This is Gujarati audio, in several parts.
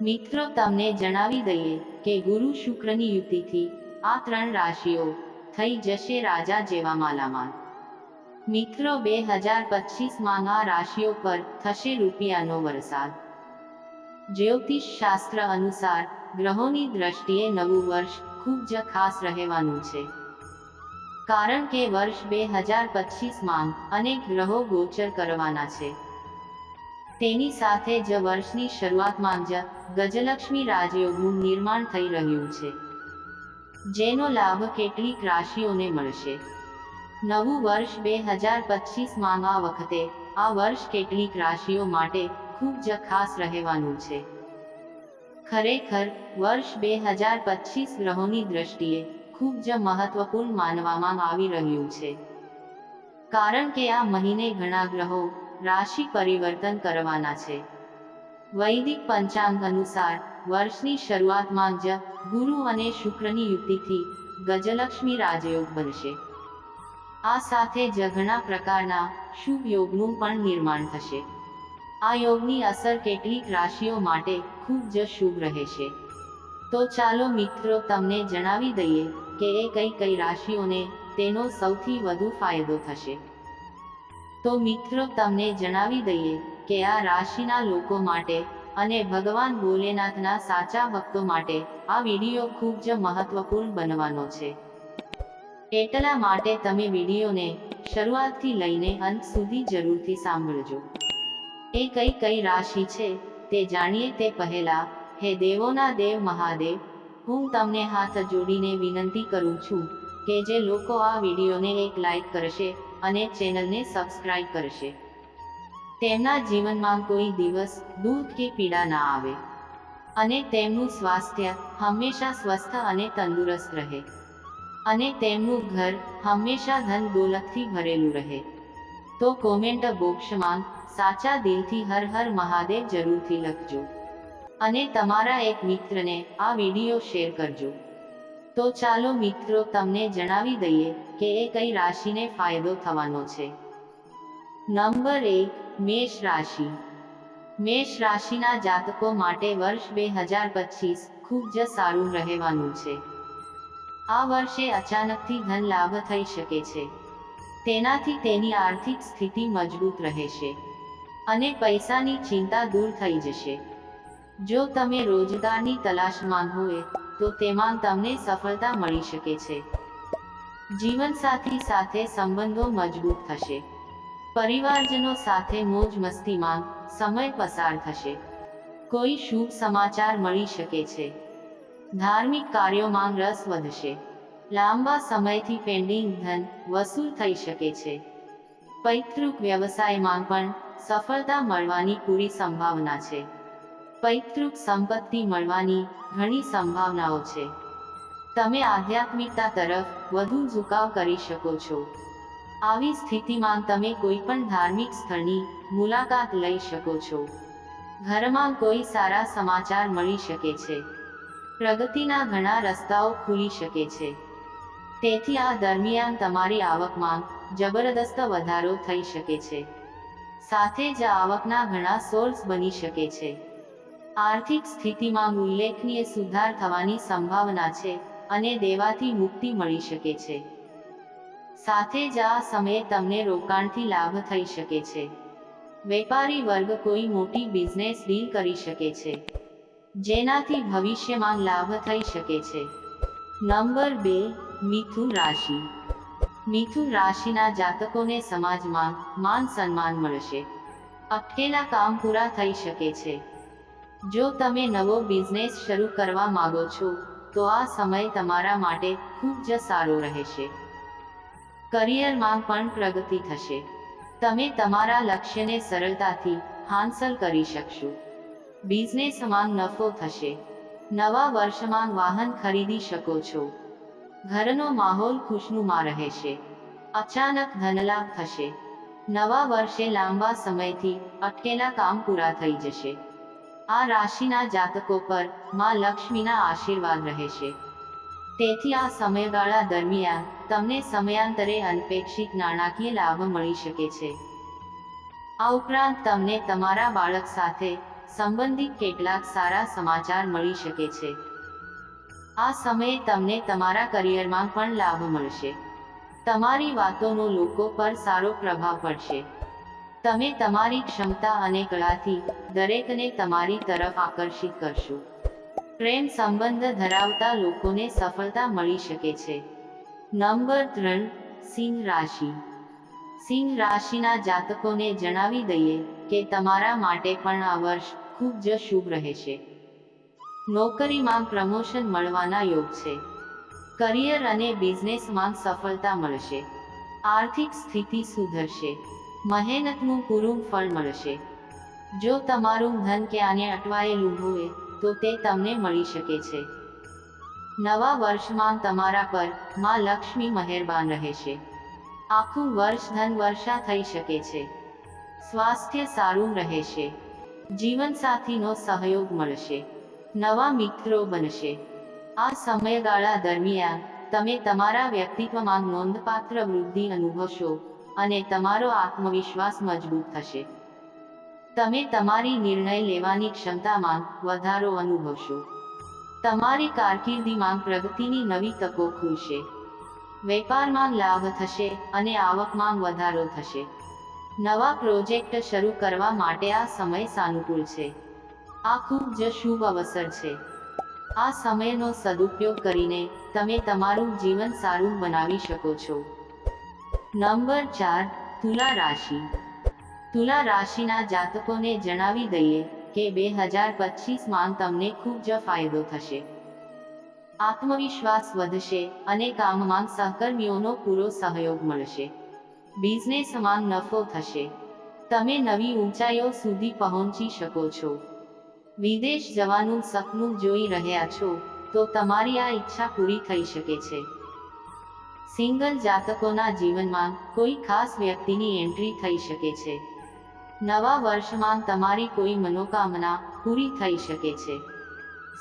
મિત્રો, તમને જણાવી દઈએ કે ગુરુ શુક્રની યુતિથી આ ત્રણ રાશિઓ થઈ જશે રાજા જેવા માલામાલ મિત્રો બે હજાર પચીસમાં આ રાશિઓ પર થશે રૂપિયાનો વરસાદ. જ્યોતિષ શાસ્ત્ર અનુસાર ગ્રહોની દ્રષ્ટિએ નવું વર્ષ ખૂબ જ ખાસ રહેવાનું છે. કારણ કે વર્ષ બે હજાર પચીસમાં અનેક ગ્રહો ગોચર કરવાના છે. તેની સાથે જ વર્ષની શરૂઆતમાં જ ગજલક્ષ્મી રાજયોગનું નિર્માણ થઈ રહ્યું છે, જેનો લાભ કેટલીક રાશિઓને મળશે. નવું વર્ષ બે હજાર પચીસમાં આ વખતે આ વર્ષ કેટલીક રાશિઓ માટે ખૂબ જ ખાસ રહેવાનું છે. ખરેખર, વર્ષ બે હજાર પચીસ ગ્રહોની દ્રષ્ટિએ ખૂબ જ મહત્વપૂર્ણ માનવામાં આવી રહ્યું છે. કારણ કે આ મહિને ઘણા ગ્રહો રાશિ પરિવર્તન કરવાના છે. વૈદિક પંચાંગ અનુસાર, વર્ષની શરૂઆતમાં જ ગુરુ અને શુક્રની યુતિથી ગજલક્ષ્મી રાજયોગ બનશે. આ સાથે જ ઘણા પ્રકારના શુભ યોગનું પણ નિર્માણ થશે. આ યોગની અસર કેટલીક રાશિઓ માટે ખૂબ જ શુભ રહેશે. તો ચાલો મિત્રો તમને જણાવી દઈએ કે એ કઈ કઈ રાશિઓને તેનો સૌથી વધુ ફાયદો થશે. તો મિત્રો, તમને જણાવી દઈએ કે આ રાશિના લોકો માટે અને ભગવાન ભોલેનાથના સાચા ભક્તો માટે આ વીડિયો ખૂબ જ મહત્વપૂર્ણ બનવાનો છે. એટલા માટે તમે વિડીયોને શરૂઆતથી લઈને અંત સુધી જરૂરથી સાંભળજો. એ કઈ કઈ રાશિ છે તે જાણીએ તે પહેલા, હે દેવોના દેવ મહાદેવ, હું તમને હાથ જોડીને વિનંતી કરું છું કે જે લોકો આ વિડીયોને એક લાઈક કરશે અને ચેનલને સબસ્ક્રાઇબ કરશે. તેમના જીવનમાં કોઈ દિવસ દુઃખ કે પીડા ના આવે. અને તેમનું સ્વાસ્થ્ય હંમેશા સ્વસ્થ અને તંદુરસ્ત રહે. અને તેમનું ઘર હંમેશા ધન દોલતથી ભરેલું રહે. તો કોમેન્ટ બોક્સમાં સાચા દિલથી હર હર મહાદેવ જરૂરથી લખજો. અને તમારા એક મિત્રને આ વીડિયો શેર કરજો. તો ચાલો મિત્રો તમને જણાવી દઈએ કે એ કઈ રાશિને ફાયદો થવાનો છે. નંબર એક, મેષ રાશિ. મેષ રાશિના જાતકો માટે વર્ષ બે હજાર પચીસ ખૂબ જ સારું રહેવાનું છે. આ વર્ષે અચાનકથી ધન લાભ થઈ શકે છે. તેનાથી તેની આર્થિક સ્થિતિ મજબૂત રહેશે. અને પૈસાની ચિંતા દૂર થઈ જશે. જો તમે રોજગારની તલાશમાં હોય તો તેમાં તમને સફળતા મળી શકે છે. જીવનસાથી સાથે સંબંધો મજબૂત થશે. પરિવારજનો સાથે મોજ મસ્તીમાં સમય પસાર થશે. કોઈ શુભ સમાચાર મળી શકે છે. ધાર્મિક કાર્યોમાં રસ વધશે. લાંબા સમયથી પેન્ડિંગ ધન વસૂલ થઈ શકે છે. પૈતૃક વ્યવસાયમાં પણ સફળતા મળવાની પૂરી સંભાવના છે. પૈતૃક સંપત્તિ મળવાની ઘણી સંભાવનાઓ છે. તમે આધ્યાત્મિકતા તરફ વધુ ઝુકાવ કરી શકો છો. આવી સ્થિતિમાં તમે કોઈ પણ ધાર્મિક સ્થળની મુલાકાત લઈ શકો છો. ઘરમાં કોઈ સારા સમાચાર મળી શકે છે. પ્રગતિના ઘણા રસ્તાઓ ખુલી શકે છે. તેથી આ દરમિયાન તમારી આવકમાં જબરદસ્ત વધારો થઈ શકે છે. સાથે જ આવકના ઘણા સોર્સ બની શકે છે. આર્થિક સ્થિતિમાં ઉલ્લેખનીય સુધાર થવાની સંભાવના છે અને દેવાથી મુક્તિ મળી શકે છે. સાથે જ આ સમયે તમને રોકાણથી લાભ થઈ શકે છે. વેપારી વર્ગ કોઈ મોટી બિઝનેસ ડીલ કરી શકે છે, જેનાથી ભવિષ્યમાં લાભ થઈ શકે છે. નંબર બે, મિથુન રાશિ. મિથુન રાશિના જાતકોને સમાજમાં માન સન્માન મળશે. અટકેલા કામ પૂરા થઈ શકે છે. જો તમે નવો બિઝનેસ શરૂ કરવા માગો છો, તો આ સમય તમારા માટે ખૂબ જ સારો રહેશે. કરિયરમાં પણ પ્રગતિ થશે. તમે તમારા લક્ષ્યને સરળતાથી હાંસલ કરી શકશો. બિઝનેસમાં નફો થશે. નવા વર્ષમાં વાહન ખરીદી શકો છો. ઘરનો માહોલ ખુશનુમા રહેશે. અચાનક ધનલાભ થશે. નવા વર્ષે લાંબા સમયથી અટકેલા કામ પૂરા થઈ જશે. આ રાશિના જાતકો પરમાં લક્ષ્મીના આશીર્વાદ રહેશે. તેથી આ સમયગાળા દરમિયાન તમને સમયાંતરે અનપેક્ષિત નાણાકીય લાભ મળી શકે છે. આ ઉપરાંત તમને તમારા બાળક સાથે સંબંધિત કેટલાક સારા સમાચાર મળી શકે છે. આ સમયે તમને તમારા કરિયરમાં પણ લાભ મળશે. તમારી વાતોનો લોકો પર સારો પ્રભાવ પડશે. તમે તમારી ક્ષમતા અને કળાથી દરેકને તમારી તરફ આકર્ષિત કરશો. પ્રેમ સંબંધ ધરાવતા લોકોને સફળતા મળી શકે છે. નંબર ત્રણ, સિંહ રાશિ. સિંહ રાશિના જાતકોને જણાવી દઈએ કે તમારા માટે પણ આ વર્ષ ખૂબ જ શુભ રહેશે. નોકરીમાં પ્રમોશન મળવાના યોગ છે. કરિયર અને બિઝનેસમાં સફળતા મળશે. આર્થિક સ્થિતિ સુધરશે. મહેનતનું પૂરું ફળ મળશે. જો તમારું ધન ક્યાંને અટવાયેલું હોય, તો તે તમને મળી શકે છે. નવા વર્ષમાં તમારા પરમાં લક્ષ્મી મહેરબાન રહેશે. આખું વર્ષ ધન વર્ષા થઈ શકે છે. સ્વાસ્થ્ય સારું રહેશે. જીવનસાથીનો સહયોગ મળશે. નવા મિત્રો બનશે. આ સમયગાળા દરમિયાન તમે તમારા વ્યક્તિત્વમાં નોંધપાત્ર વૃદ્ધિ અનુભવશો. અને તમારો આત્મવિશ્વાસ મજબૂત થશે. તમે તમારી નિર્ણય લેવાની ક્ષમતામાં વધારો અનુભવશો. તમારી કારકિર્દીમાં પ્રગતિની નવી તકો ખુલશે. વેપારમાં લાભ થશે અને આવકમાં વધારો થશે. નવા પ્રોજેક્ટ શરૂ કરવા માટે આ સમય સાનુકૂળ છે. આ ખૂબ જ શુભ અવસર છે. આ સમયનો સદુપયોગ કરીને તમે તમારું જીવન સારું બનાવી શકો છો. નંબર ચાર, તુલા રાશિ. તુલા રાશિના જાતકોને જણાવી દઈએ કે બે હજાર પચીસમાં તમને ખૂબ જ ફાયદો થશે. આત્મવિશ્વાસ વધશે અને કામમાં સહકર્મીઓનો પૂરો સહયોગ મળશે. બિઝનેસમાં નફો થશે. તમે નવી ઊંચાઈઓ સુધી પહોંચી શકો છો. વિદેશ જવાનું સપનું જોઈ રહ્યા છો, તો તમારી આ ઈચ્છા પૂરી થઈ શકે છે. સિંગલ જાતકોના જીવનમાં કોઈ ખાસ વ્યક્તિની એન્ટ્રી થઈ શકે છે. નવા વર્ષમાં તમારી કોઈ મનોકામના પૂરી થઈ શકે છે.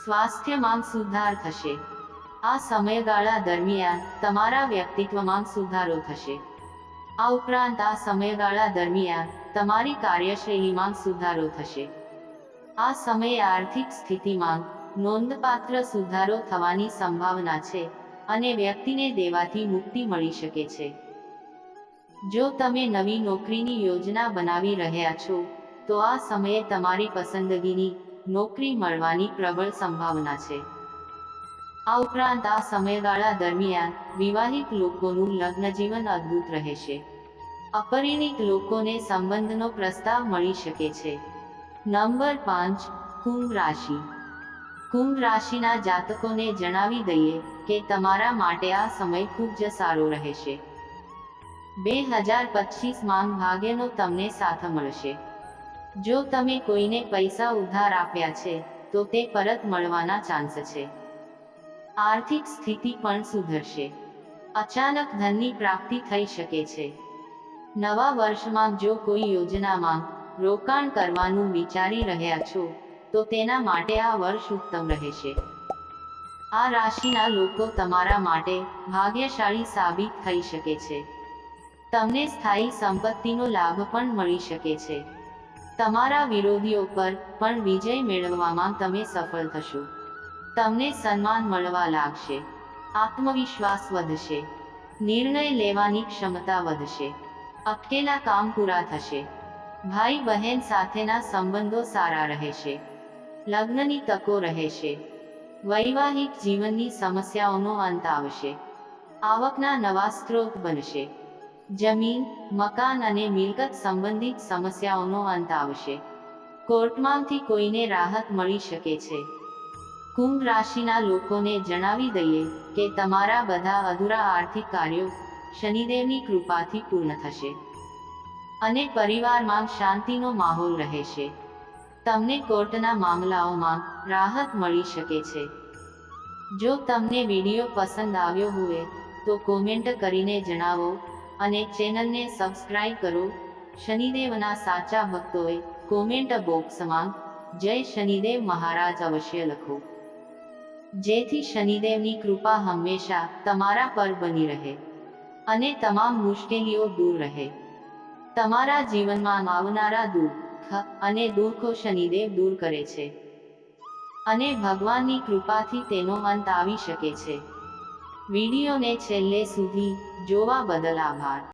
સ્વાસ્થ્યમાં સુધાર થશે. આ સમયગાળા દરમિયાન તમારા વ્યક્તિત્વમાં સુધારો થશે. આ ઉપરાંત આ સમયગાળા દરમિયાન તમારી કાર્યશૈલીમાં સુધારો થશે. આ સમયે આર્થિક સ્થિતિમાં નોંધપાત્ર સુધારો થવાની સંભાવના છે. અને વ્યક્તિને દેવાથી મુક્તિ મળી શકે છે. જો તમે નવી નોકરીની યોજના બનાવી રહ્યા છો, તો આ સમયે તમારી પસંદગીની નોકરી મળવાની પ્રબળ સંભાવના છે. આ ઉપરાંત આ સમયગાળા દરમિયાન વિવાહિત લોકોનું લગ્ન જીવન અદ્ભુત રહેશે. અપરિણિત લોકોને સંબંધનો પ્રસ્તાવ મળી શકે છે. નંબર પાંચ, કુંભ રાશિ. કુંભ રાશિના જાતકોને જણાવી દઈએ કે તમારા માટે આ સમય ખૂબ જ સારો રહેશે. બે હજાર પચીસમાં ભાગ્યનો તમને સાથ મળશે. જો તમે કોઈને પૈસા ઉધાર આપ્યા છે, તો તે પરત મળવાના ચાન્સ છે. આર્થિક સ્થિતિ પણ સુધરશે. અચાનક ધનની પ્રાપ્તિ થઈ શકે છે. નવા વર્ષમાં જો કોઈ યોજનામાં રોકાણ કરવાનું વિચારી રહ્યા છો તો તેના માટે આ વર્ષ ઉત્તમ રહેશે. આ રાશિના લોકો તમારા માટે ભાગ્યશાળી સાબિત થઈ શકે છે. તમને સ્થાયી સંપત્તિનો લાભ પણ મળી શકે છે. તમારા વિરોધીઓ પર પણ વિજય મેળવવામાં તમે સફળ થશો. તમને સન્માન મળવા લાગશે. આત્મવિશ્વાસ વધશે. નિર્ણય લેવાની ક્ષમતા વધશે. અટકેલા કામ પૂરા થશે. ભાઈ બહેન સાથેના સંબંધો સારા રહેશે. લગ્નની તકો રહેશે વૈવાહિક જીવનની સમસ્યાઓનો અંત આવશે. આવકના નવા સ્ત્રોત બનશે. જમીન, મકાન અને મિલકત સંબંધિત સમસ્યાઓનો અંત આવશે. કોર્ટમાંથી કોઈને રાહત મળી શકે છે. કુંભ રાશિના લોકોને જણાવી દઈએ કે તમારા બધા અધૂરા આર્થિક કાર્યો શનિદેવની કૃપાથી પૂર્ણ થશે. અને પરિવારમાં શાંતિનો માહોલ રહેશે. તમને કોર્ટના મામલાઓમાં રાહત મળી શકે છે. જો તમને વીડિયો પસંદ આવ્યો હોય, તો કોમેન્ટ કરીને જણાવો અને ચેનલને સબસ્ક્રાઇબ કરો. શનિદેવના સાચા ભક્તોએ કોમેન્ટ બોક્સમાં જય શનિદેવ મહારાજ અવશ્ય લખો. જેથી શનિદેવની કૃપા હંમેશા તમારા પર બની રહે અને તમામ મુશ્કેલીઓ દૂર રહે. તમારા જીવનમાં આવનારા દુઃખ અને દુઃખો શનિદેવ દૂર કરે છે. અને ભગવાનની કૃપાથી તેનો અંત આવી શકે છે. વિડીયોને છેલ્લે સુધી જોવા બદલ આભાર.